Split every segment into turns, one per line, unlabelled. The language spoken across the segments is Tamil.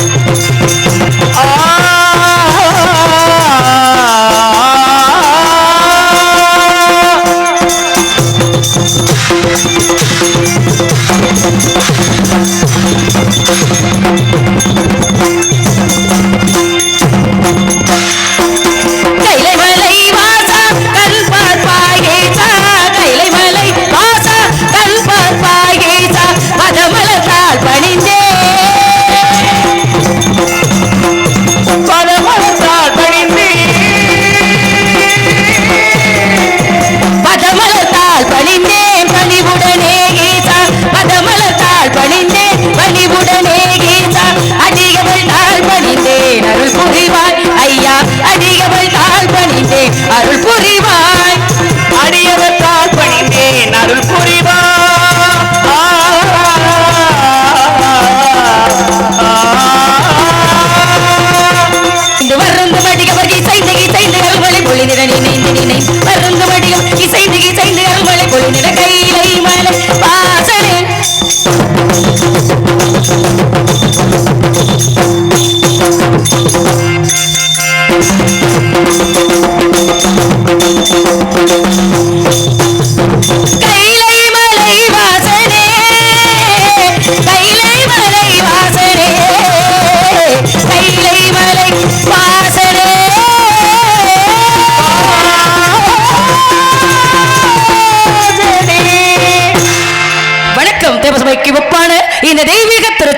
கைலை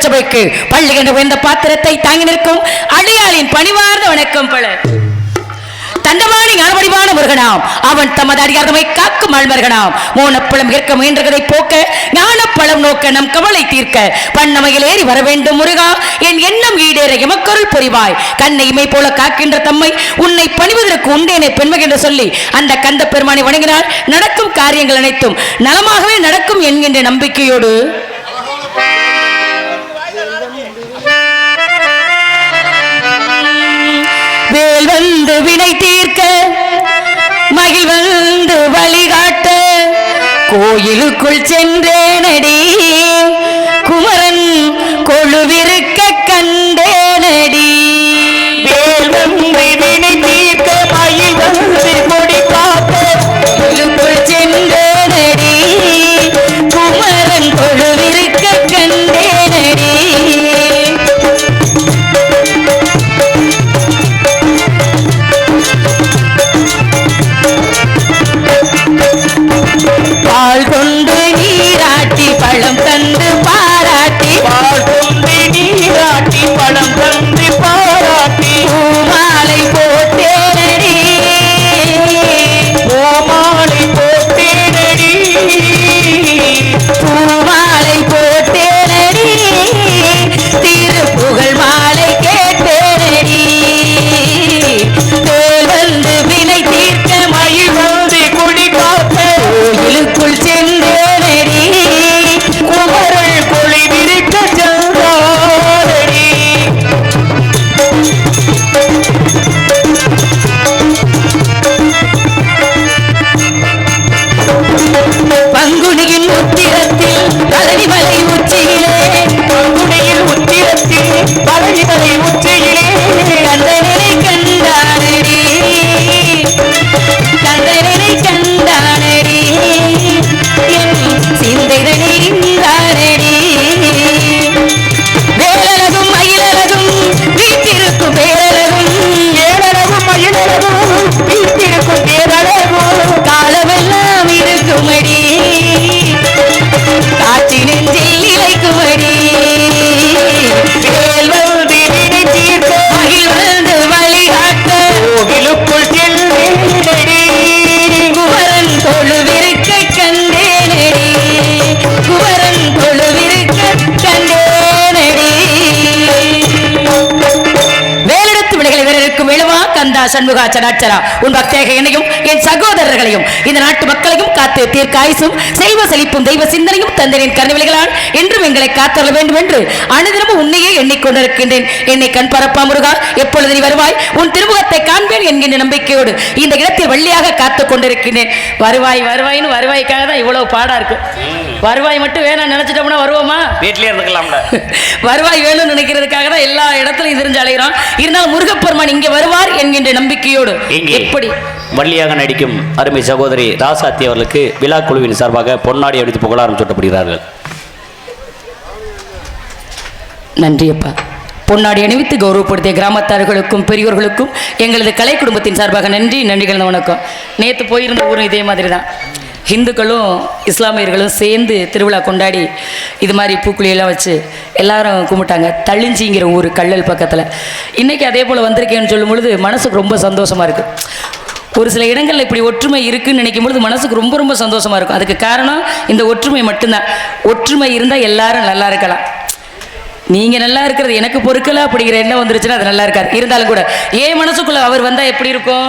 திருச்சபைக்கு பள்ளி என்ற உயர்ந்த பாத்திரத்தை தாங்கி நிற்கும் அடியாளின் பணிவார்ந்த வணக்கம் பல. தண்டவாணி ஞானவடிவான முருகனாம். அவன் தமது அடியார்தமை காக்கும் ஆழ்மருகனாம். மோனப்பழம் ஏற்க முயன்றதை போக்க ஞானப்பழம் நோக்க நம் கவலை தீர்க்க பண்ணமையில் ஏறி வர வேண்டும் முருகா. என் எண்ணம் ஈடேற எமக்கருள் புரிவாய். கண்ணை இமை போல காக்கின்ற தம்மை உன்னை பணிவதற்கு உண்டேனே பெண்மை என்று சொல்லி அந்த கந்த பெருமானை வணங்கினால் நடக்கும் காரியங்கள் அனைத்தும் நலமாகவே நடக்கும் என்கின்ற நம்பிக்கையோடு வேல் வந்து வினை தீர்க்க மகிழ் வந்து வழிகாட்ட கோயிலுக்குள் சென்றேனடி. குமரன் கொழுவிருக்க கண்டேனடி.
வேல் வந்து
பால் சண்முகா சடாச்சரா உன் பக்தேக என்னையும் என் சகோதரர்களையும் இந்த நாட்டு மக்களையும் காத்து தீர்க்காயுசும் செல்வ செழிப்பும் தெய்வ சிந்தனையும் தந்தனின் கருவிலைகளால் என்றும் எங்களை காத்தள்ள வேண்டும் என்று அனுதினமும் உன்னையே எண்ணிக்கொண்டிருக்கின்றேன். என்னை கண் பரப்பா முருகா எப்பொழுது நீ வருவாய்? உன் திருமுகத்தை காண்பேன் என்கின்ற நம்பிக்கையோடு இந்த இடத்தில் வள்ளியாக காத்துக் கொண்டிருக்கின்றேன். வருவாய் வருவாய்னு வருவாய்க்காக தான் இவ்வளவு பாடா இருக்கு. வருவாய் மட்டும் வேணாம் நினைச்சிட்டோம்னா வருவோமா?
வீட்லயே இருந்துக்கலாம்ல.
வருவாய் வேணும்னு நினைக்கிறதுக்காக தான் எல்லா இடத்துலையும் தெரிஞ்சு அலைகிறோம் இருந்தாலும் முருகப்பெருமான் இங்கே வருவார் என்கின்ற நம்பிக்கையோடு எப்படி
வள்ளியாக நடிக்கும் அருமை சகோதரி ராசாத்தி அவர்களுக்கு விழா குழுவின் சார்பாக பொன்னாடி அடித்து புகழாரம் சூட்டப்படுகிறார்கள்.
நன்றி அப்பா. பொன்னாடி அணிவித்து கௌரவப்படுத்திய கிராமத்தார்களுக்கும் பெரியோர்களுக்கும் எங்களது கலை குடும்பத்தின் சார்பாக நன்றி நன்றி கலந்த வணக்கம். நேற்று போயிருந்த ஊரும் இதே மாதிரி தான் ஹிந்துக்களும் இஸ்லாமியர்களும் சேர்ந்து திருவிழா கொண்டாடி இது மாதிரி பூக்குழியெல்லாம் வச்சு எல்லாரும் கும்பிட்டாங்க. தள்ளிஞ்சிங்கிற ஊர் கல்லல் பக்கத்தில். இன்றைக்கி அதே போல் வந்திருக்கேன்னு சொல்லும் பொழுது மனசுக்கு ரொம்ப சந்தோஷமாக இருக்குது ஒரு சில இடங்களில் இப்படி ஒற்றுமை இருக்குன்னு நினைக்கும் பொழுது மனசுக்கு ரொம்ப ரொம்ப சந்தோஷமாக இருக்கும். அதுக்கு காரணம் இந்த ஒற்றுமை மட்டும்தான். ஒற்றுமை இருந்தால் எல்லாரும் நல்லா இருக்கலாம். நீங்கள் நல்லா இருக்கிறது எனக்கு பொறுக்கல அப்படிங்கிற எண்ணம் வந்துருச்சுன்னா அது நல்லா இருக்காது. இருந்தாலும் கூட ஏன் மனசுக்குள்ளே அவர் வந்தால் எப்படி இருக்கும்?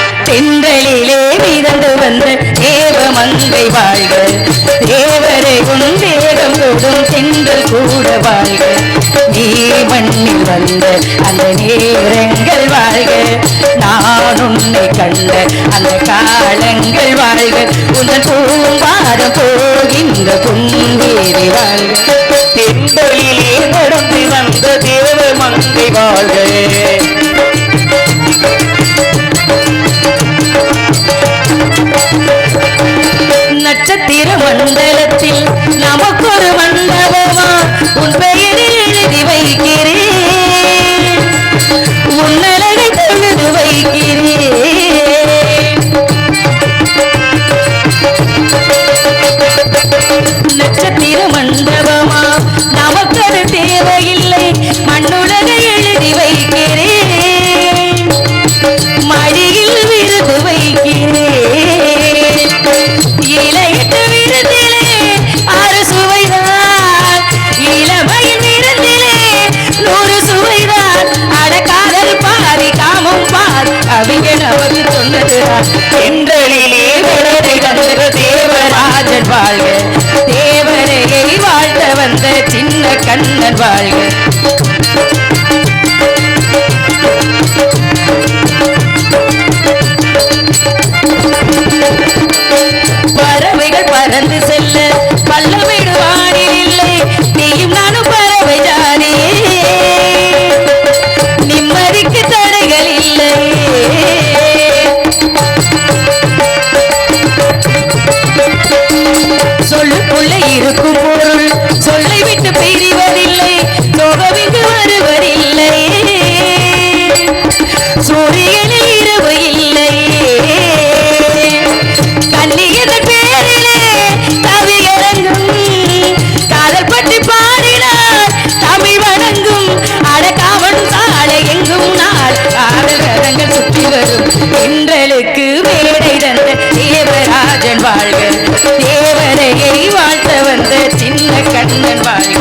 தென்றலிலே மிதந்து வந்த தேவ மங்கை வாழ்க. தேவரை உன் தேகம் தொடும் தென்றல் கூட வாழ்க. நீ மண்ணில் வந்த அந்த நேரங்கள் வாழ்க. நான் உன்னை கண்ட அந்த காலங்கள் வாழ்க. உந்தன் பூம்பாதம் போகின்ற பொன்வீதி வாழ்க.
தென்றலிலே நடந்து வந்த தேவ மங்கை வாழ்க.
வாழ்த்த சின்ன கண்ணன் வாழ்க. சின்ன வாழ்க.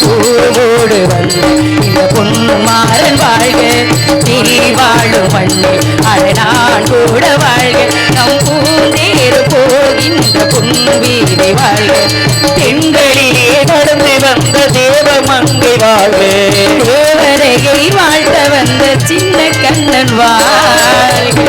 பூவோடு வந்து இந்த பொன்மாறன் வாழ்க. நீ வாழும் மண்ணில் அட நான் கூட வாழ்க. நம் பூந்தேறு போகின்ற பொன்வீதி வாழ்க. பெண்களிலே
நடந்து வந்த தேவ மங்கை வாழ்க.
தேவரையை வாழ்த்த வந்த சின்ன கண்ணன் வாழ்க.